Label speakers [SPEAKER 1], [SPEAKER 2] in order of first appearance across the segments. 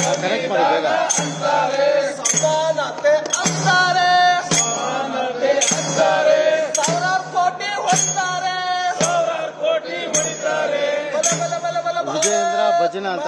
[SPEAKER 1] Connect ಮಾಡಿ ಬೇಗ
[SPEAKER 2] ಸಮಾನತೆ ಅಂತಾರೆ ಸಾವಿರಾರು ಕೋಟಿ ಹೊಡ್ತಾರೆ ಬಲ ಬಲ ಬಲ ಬಲ ಬಲ
[SPEAKER 1] ವಿಜಯೇಂದ್ರ ಭಜನ ಅಂತ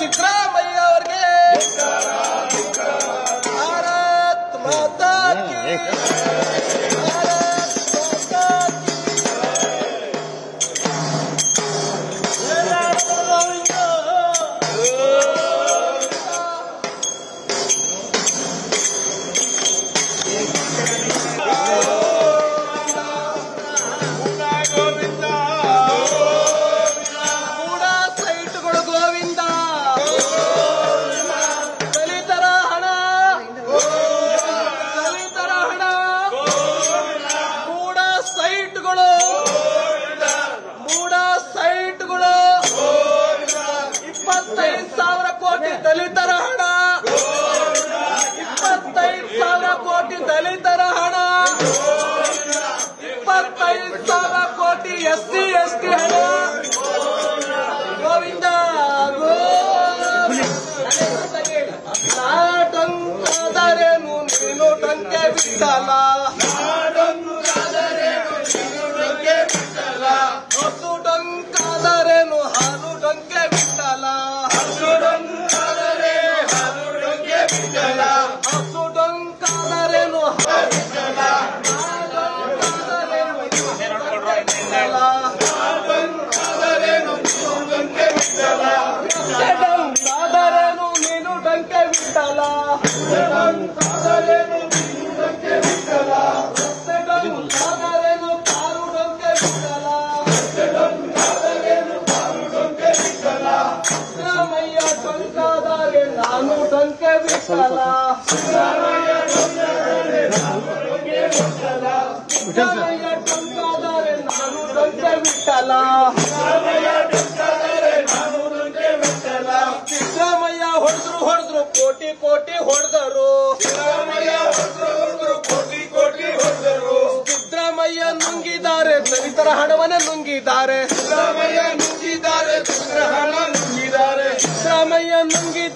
[SPEAKER 2] ಸಿದ್ದರಾಮಯ್ಯ ಅವ್ರಿಗೆ ಭಾರತ್ ಮಾತಾ 在吗 ಬಿಟ್ಟಲ್ಲ ಸಿದ್ದರಾಮಯ್ಯ ಸಿದ್ದರಾಮಯ್ಯ ಹೊಡೆದ್ರು ಹೊಡೆದ್ರು ಕೋಟಿ ಕೋಟಿ ಹೊಡೆದರು ಸಿದ್ದರಾಮಯ್ಯ ನುಂಗಿದ್ದಾರೆ ದಲಿತರ ಹಣವನ್ನ ನುಂಗಿದ್ದಾರೆ ಸಿದ್ದರಾಮಯ್ಯ ನುಂಗಿದ್ದಾರೆ ಇಪ್ಪತ್ತೈದು ಸಾವಿರ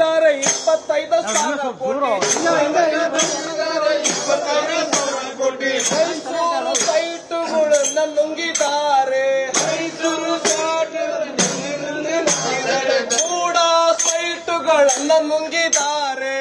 [SPEAKER 2] ಕೋಟಿ. ಮೈಸೂರು ಸೈಟುಗಳನ್ನ ನುಂಗಿದ್ದಾರೆ. ಕೂಡ ಸೈಟುಗಳನ್ನ ನುಂಗಿದ್ದಾರೆ.